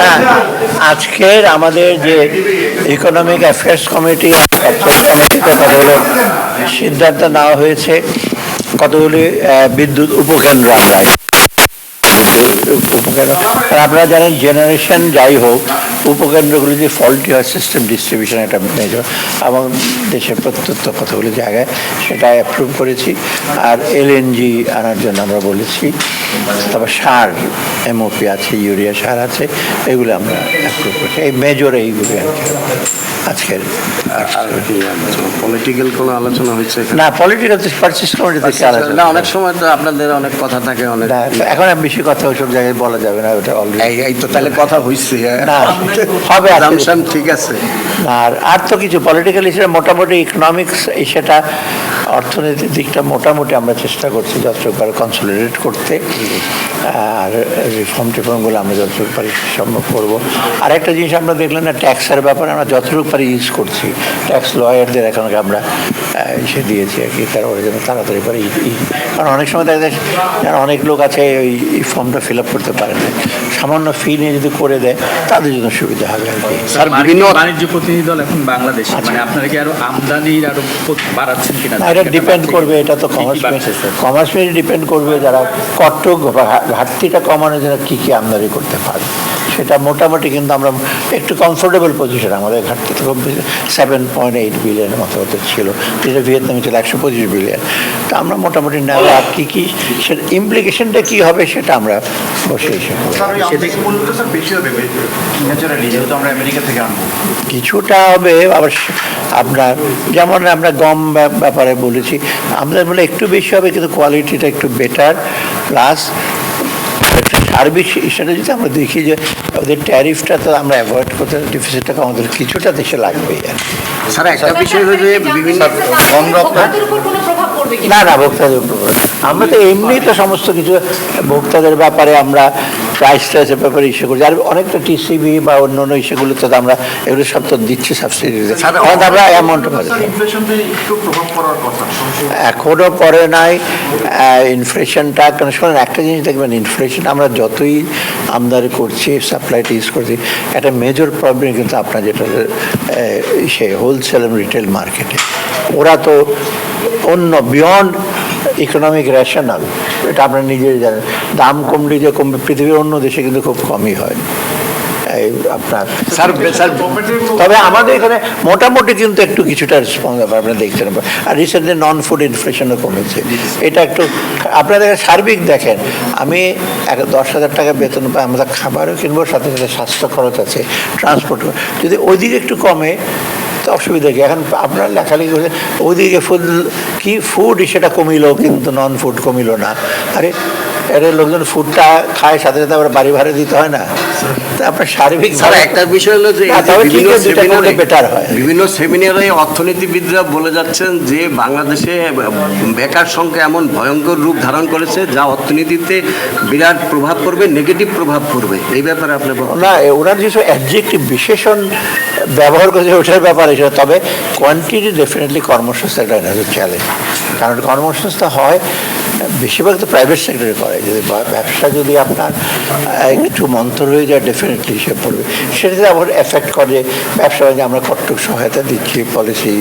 না আজকের আমাদের যে ইকোনমিক অ্যাফেয়ার্স কমিটি কমিটিতে কতগুলো সিদ্ধান্ত নেওয়া হয়েছে। কতগুলি বিদ্যুৎ উপকেন্দ্র আমরা উপকেন্দ্র। আর আপনারা জানেন জেনারেশন যাই হোক উপকেন্দ্রগুলি যে ফল্টি হয় সিস্টেম ডিস্ট্রিবিউশন একটা মেজর এবং দেশের প্রত্যন্ত কতগুলি জায়গায় সেটা অ্যাপ্রুভ করেছি। আর এলএনজি আনার জন্য আমরা বলেছি তারপর সার এমওপি আছে ইউরিয়া সার আছে এগুলো আমরা অ্যাপ্রুভ করেছি। এই মেজর এইগুলি আর কি। আজকের পলিটিক্যাল কোনো আলোচনা হয়েছে না পলিটিক্যাল পার্সিস কমিটি থেকে আলাদা না অনেক সময় তো আপনাদের অনেক কথা থাকে অনেক এখন বেশি কথা ওইসব জায়গায় বলা যাবে না ওটা অলরেডি এই তো তাহলে কথা হইছে না হবে আর ঠিক আছে। আর আর তো কিছু পলিটিক্যাল হিসেবে মোটামুটি ইকোনমিক্স সেটা অর্থনীতির দিকটা মোটামুটি আমরা চেষ্টা করছি যতটুকু কনসোলিডেট করতে। আর রিফর্ম টিফর্মগুলো আমরা যতটুকু পারি সম্ভব করব। আর একটা জিনিস আমরা দেখলাম না, ট্যাক্সের ব্যাপারে আমরা যতটুকু পারি ইউজ করছি। ট্যাক্স লয়ারদের এখন আমরা এসে দিয়েছি আর কি, তারা ওরা যেন তাড়াতাড়ি পারে কারণ অনেক সময় দেখা যায়, অনেক লোক আছে ওই ফর্মটা ফিল আপ করতে পারে না। সামান্য ফি নিয়ে যদি করে দেয় তাদের জন্য সুবিধা হবে আর কি। স্যার বিভিন্ন বাণিজ্য প্রতিনিধি দল এখন বাংলাদেশে মানে আপনারা কি আরও আমদানির আরও বাড়াচ্ছেন কিনা? না, এটা ডিপেন্ড করবে এটা তো কমার্স কমার্স ডিপেন্ড করবে যারা কট্টক বা ঘাটতিটা কমানোর জন্য কী কী আমদানি করতে পারে। সেটা মোটামুটি কিন্তু আমরা একটু কমফোর্টেবল পজিশন আমাদের ঘাটতি খুব সেভেন পয়েন্ট এইট বিলিয়নের মতো হতে ছিল। যেটা ভিয়েতনামে ছিল একশো পঁচিশ বিলিয়ন তো আমরা মোটামুটি নেওয়া আর কী কী সেটা ইমপ্লিকেশনটা কী হবে সেটা আমরা বসে এসে কিছুটা হবে আবার আপনার যেমন আমরা গম ব্যাপারে বলেছি আমাদের বলে একটু বেশি হবে কিন্তু কোয়ালিটিটা একটু বেটার প্লাস সার্ভিস সেটা যদি আমরা দেখি যে ওদের ট্যারিফটা তো আমরা অ্যাভয়েড করতে ডিফিসিটটা আমাদের কিছুটা দেশে লাগবেই আর কি। স্যার একটা বিষয় হচ্ছে বিভিন্ন কম ভোক্তাদের না না ভোক্তাদের উপর। আমরা তো এমনি তো সমস্ত কিছু ভোক্তাদের ব্যাপারে আমরা প্রাইস টাইসের ব্যাপারে ইস্যু করছি। আর অনেকটা টিসিবি বা অন্য অন্য ইস্যুগুলোতে তো আমরা এগুলো সব তো দিচ্ছি সাবসিডি আমরা অ্যামাউন্ট এখনও পরে নাই। ইনফ্লেশনটা কারণ শোনেন একটা জিনিস দেখবেন ইনফ্লেশন আমরা যতই আমদানি করছি সাপ্লাইটা ইউজ করছি একটা মেজর প্রবলেম কিন্তু আপনার যেটা সে হোলসেল এবং রিটেল মার্কেটে ওরা তো অন্য বিয়ন্ড ইকোনমিক রেশনাল এটা আপনারা নিজেই জানেন। দাম কমলে যে কমবে পৃথিবীর অন্য দেশে কিন্তু খুব কমই হয়। এই আপনার তবে আমাদের এখানে মোটামুটি কিন্তু একটু কিছুটা রেসপন্স হবে দেখতে দেখছেন। আর রিসেন্টলি নন ফুড ইনফ্লেশনও কমেছে। এটা একটু আপনাদের সার্বিক দেখেন। আমি এক দশ হাজার টাকা বেতন পাই আমরা খাবারও কিনবো সাথে সাথে স্বাস্থ্য খরচ আছে ট্রান্সপোর্ট যদি ওইদিকে একটু কমে তো অসুবিধা কি? এখন আপনার লেখালেখি করছে ওইদিকে ফুড কি ফুড সেটা কমিল কিন্তু নন ফুড কমিল না। আরে এর লোকজন ফুডটা খায় সাথে সাথে আবার বাড়ি ভাড়া দিতে হয় না আপনার সার্বিক একটা বিষয় হলো যে better হয়। বিভিন্ন সেমিনারে অর্থনীতিবিদরা বলে যাচ্ছেন যে বাংলাদেশে বেকার সংখ্যা এমন ভয়ঙ্কর রূপ ধারণ করেছে যা অর্থনীতিতে বিরাট প্রভাব পড়বে নেগেটিভ প্রভাব পড়বে এই ব্যাপারে আপনি। না ওনার যেসব অ্যাডজেক্টিভ বিশেষণ ব্যবহার করেছে ওটার ব্যাপারে সেটা তবে কোয়ান্টিটি ডেফিনেটলি কর্মসংস্থা একটা চ্যালেঞ্জ কারণ কর্মসংস্থা হয় বেশিরভাগ তো প্রাইভেট সেক্টরে করে যদি ব্যবসা যদি আপনার একটু মন্থর হয়ে যায় ডেফিনেটলি হিসেবে পড়বে সেটাতে আবার এফেক্ট করে ব্যবসা বাণিজ্যে আমরা কট্টক সহায়তা দিচ্ছি পলিসি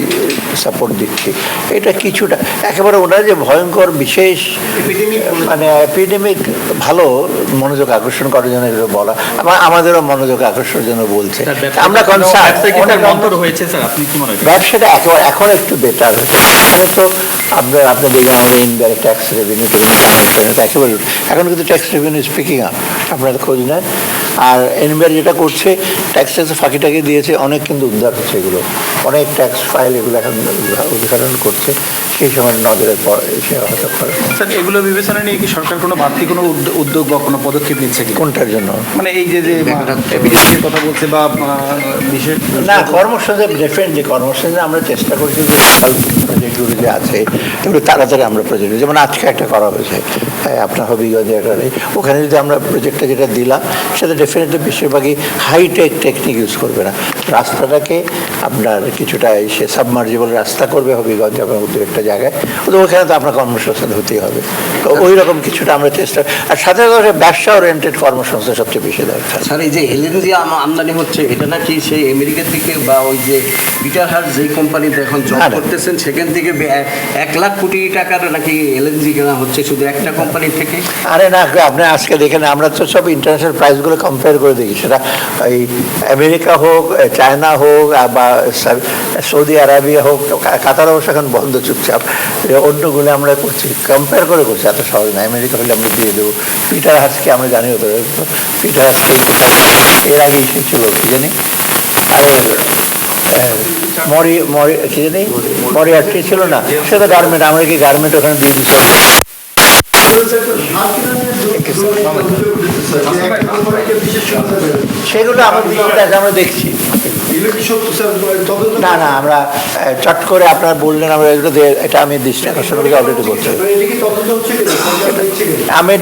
সাপোর্ট দিচ্ছি। এটা কিছুটা একেবারে ওনার যে ভয়ঙ্কর বিশেষ মানে এপিডেমিক ভালো মনোযোগ আকর্ষণ করার জন্য এগুলো বলা আমার আমাদেরও মনোযোগ আকর্ষণের জন্য বলছে। আমরা কনসার্ন ব্যবসায় কি স্যার মন্তর হয়েছে স্যার? আপনি কি মনে করেন? ব্যবসাটা এখন এখন একটু বেটার এখন তো আপনার আপনার দেখবেন আমাদের ইনডাইরেক্ট ট্যাক্স রেভিনিউ একেবারে এখন কিন্তু ট্যাক্স রেভিনিউ আপ আপনারা খোঁজ নেন। আর এনবিআর যেটা করছে ট্যাক্স ট্যাক্স ফাঁকিটাকে দিয়েছে অনেক কিন্তু উদ্ধার হচ্ছে এগুলো। অনেক ট্যাক্স ফাইল এগুলো এখন উদ্ঘাটন করছে সেই সময় নজরের পর এসে হয়তো করে। স্যার এগুলো বিবেচনা নিয়ে কি সরকার কোনো বাড়তি কোনো উদ্যোগ বা কোনো পদক্ষেপ নিচ্ছে কি কোনটার জন্য? মানে এই যে যে কথা বলছে বা বিশেষ না কর্মসংস্থান ডেফিনেটলি কর্মসংস্থানে আমরা চেষ্টা করছি যে প্রজেক্টগুলো যে আছে এগুলো তাড়াতাড়ি আমরা প্রজেক্ট যেমন আজকে একটা করা হয়েছে হ্যাঁ, আপনার হবিগঞ্জে একটা ওখানে যদি আমরা প্রজেক্টটা যেটা দিলাম সেটা ডেফিনেটলি বেশিরভাগই হাইটেক টেকনিক ইউজ করবে না। রাস্তাটাকে আপনার কিছুটা এসে সাবমার্জিবল রাস্তা করবে হবিগঞ্জ এবং দু একটা জায়গায়। তো ওখানে তো আপনার কর্মসংস্থান হতেই হবে। তো ওই রকম কিছুটা আমরা চেষ্টা আর সাথে সাথে ব্যবসা ওরিয়েন্টেড কর্মসংস্থান সবচেয়ে বেশি দরকার। স্যার এই যে এলএনজি আমদানি হচ্ছে এটা নাকি সেই আমেরিকা থেকে বা ওই যে বিটার হাট যেই কোম্পানিতে এখন জব। করতেছেন সেখান থেকে এক লাখ কোটি টাকার নাকি এলএনজি কেনা হচ্ছে শুধু একটা কোম্পানি থেকে? আরে না আপনি আজকে দেখেন আমরা তো সব ইন্টারন্যাশনাল প্রাইসগুলো কম্পেয়ার করে দেখি। সেটা এই আমেরিকা হোক চায়না হোক বা সৌদি আরবিয়া হোক কাতার অবশ্য এখন বন্ধ চুপচাপ। অন্যগুলো আমরা করছি। কম্পেয়ার করে করছি, এত সহজ না। আমেরিকা হলে আমরা দিয়ে দেবো। পিটার হাসকে আমরা জানি তো পিটার হাস এর আগে সে ছিল, কি জানি? মরি মরি, কি জানি? মরিয়ার্টি ছিল না? সে তো গার্মেন্ট আমরা কি গার্মেন্ট ওখানে দিয়ে দিচ্ছি? সেগুলো আমাদের দৃষ্টিতে আমরা দেখছি। না না আমরা চট করে আপনারা বললেন আমরা এগুলো এটা আমি দৃষ্টি আকর্ষণ করে অলরেডি বলছি আমি